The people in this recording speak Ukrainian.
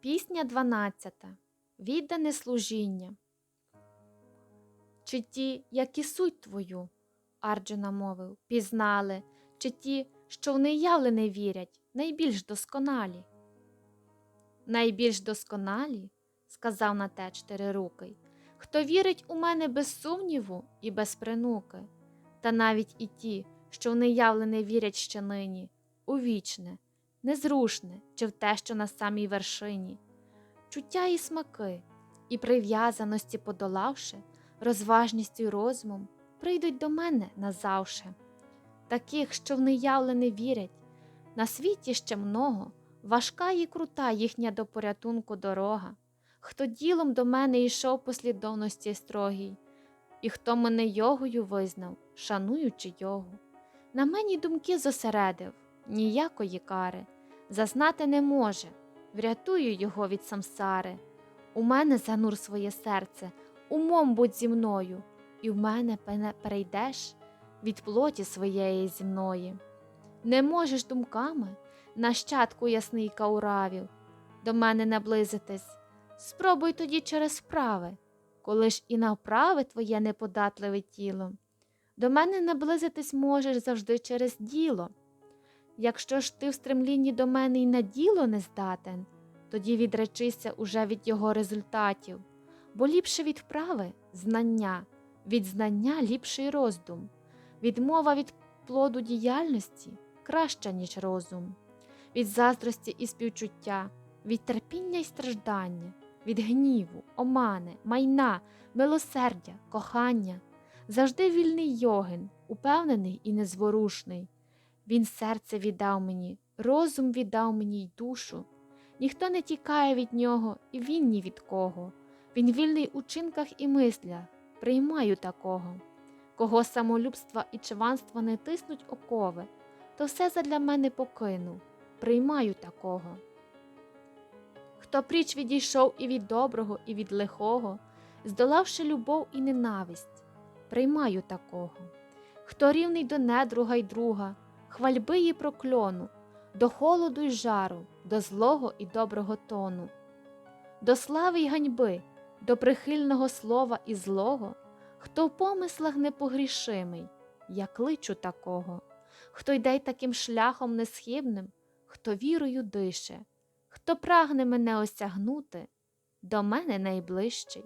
Пісня 12. Віддане служіння. Чи ті, які суть твою, Арджуна мовив, пізнали, чи ті, що в неявлене вірять, найбільш досконалі? Найбільш досконалі, сказав на те чотирирукий, хто вірить у мене без сумніву і без принуки, та навіть і ті, що в неявлене вірять ще нині, у вічне, незрушне чи в те, що на самій вершині, чуття і смаки, і прив'язаності подолавши, розважністю й розумом, прийдуть до мене назавше. Таких, що в неявлене вірять, на світі ще много, важка і крута їхня до порятунку дорога, хто ділом до мене йшов послідовності строгій, і хто мене йогою визнав, шануючи йогу. На мені думки зосередив, ніякої кари, зазнати не може, врятую його від самсари. У мене занур своє серце, умом будь зі мною, і в мене перейдеш від плоті своєї земної. Не можеш думками, нащадку ясний кауравів, до мене наблизитись. Спробуй тоді через вправи, коли ж і на вправи твоє неподатливе тіло. До мене наблизитись можеш завжди через діло. Якщо ж ти в стремлінні до мене й на діло не здатен, тоді відречися уже від його результатів, бо ліпше від вправи знання, від знання ліпший роздум, відмова від плоду діяльності краща, ніж розум, від заздрості і співчуття, від терпіння й страждання, від гніву, омани, майна, милосердя, кохання, завжди вільний йогин, упевнений і незворушний. Він серце віддав мені, розум віддав мені й душу. Ніхто не тікає від нього, і він ні від кого. Він вільний у чинках і мислях, приймаю такого. Кого самолюбства і чванства не тиснуть окови, то все задля мене покинув, приймаю такого. Хто пріч відійшов і від доброго, і від лихого, здолавши любов і ненависть, приймаю такого. Хто рівний до недруга й друга, хвальби й прокльону, до холоду й жару, до злого і доброго тону, до слави й ганьби, до прихильного слова і злого, хто в помислах непогрішимий, я кличу такого, хто йде таким шляхом несхибним, хто вірою дише, хто прагне мене осягнути, до мене найближчий.